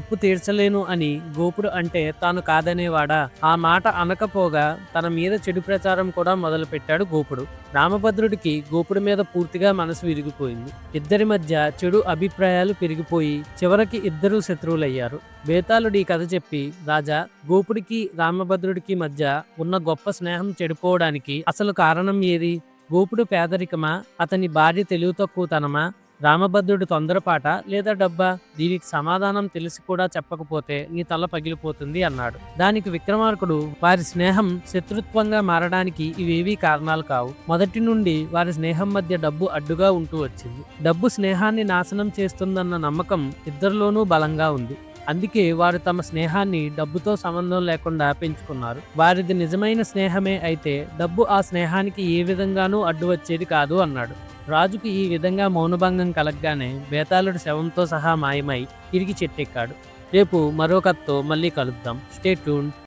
అప్పు తీర్చలేను అని గోపుడు అంటే తాను కాదనేవాడా? ఆ మాట అనకపోగా తన మీద చెడు ప్రచారం కూడా మొదలుపెట్టాడు గోపుడు. రామభద్రుడికి గోపుడు మీద పూర్తిగా మనసు విరిగిపోయింది. ఇద్దరి మధ్య చెడు అభిప్రాయాలు పెరిగిపోయి చివరికి ఇద్దరు శత్రువులయ్యారు. బేతాళుడు ఈ కథ చెప్పి రాజా గోపుడికి రామభద్రుడికి మధ్య ఉన్న గొప్ప స్నేహం చెడిపోవడానికి అసలు కారణం ఏది? గోపుడు పేదరికమా? అతని భార్య తెలివి తక్కువతనమా రామభద్రుడి తొందరపాట లేదా డబ్బా? దీనికి సమాధానం తెలిసి కూడా చెప్పకపోతే నీ తల పగిలిపోతుంది అన్నాడు. దానికి విక్రమార్కుడు వారి స్నేహం శత్రుత్వంగా మారడానికి ఇవేవీ కారణాలు కావు. మొదటి నుండి వారి స్నేహం మధ్య డబ్బు అడ్డుగా ఉంటూ వచ్చింది. డబ్బు స్నేహాన్ని నాశనం చేస్తుందన్న నమ్మకం ఇద్దరిలోనూ బలంగా ఉంది. అందుకే వారు తమ స్నేహాన్ని డబ్బుతో సంబంధం లేకుండా పెంచుకున్నారు. వారిది నిజమైన స్నేహమే అయితే డబ్బు ఆ స్నేహానికి ఏ విధంగానూ అడ్డు వచ్చేది కాదు అన్నాడు. రాజుకు ఈ విధంగా మౌనభంగం కలగగానే బేతాళుడు శవంతో సహా మాయమై తిరిగి చెట్టెక్కాడు. రేపు మరో కథతో మళ్ళీ కలుద్దాం. Stay tune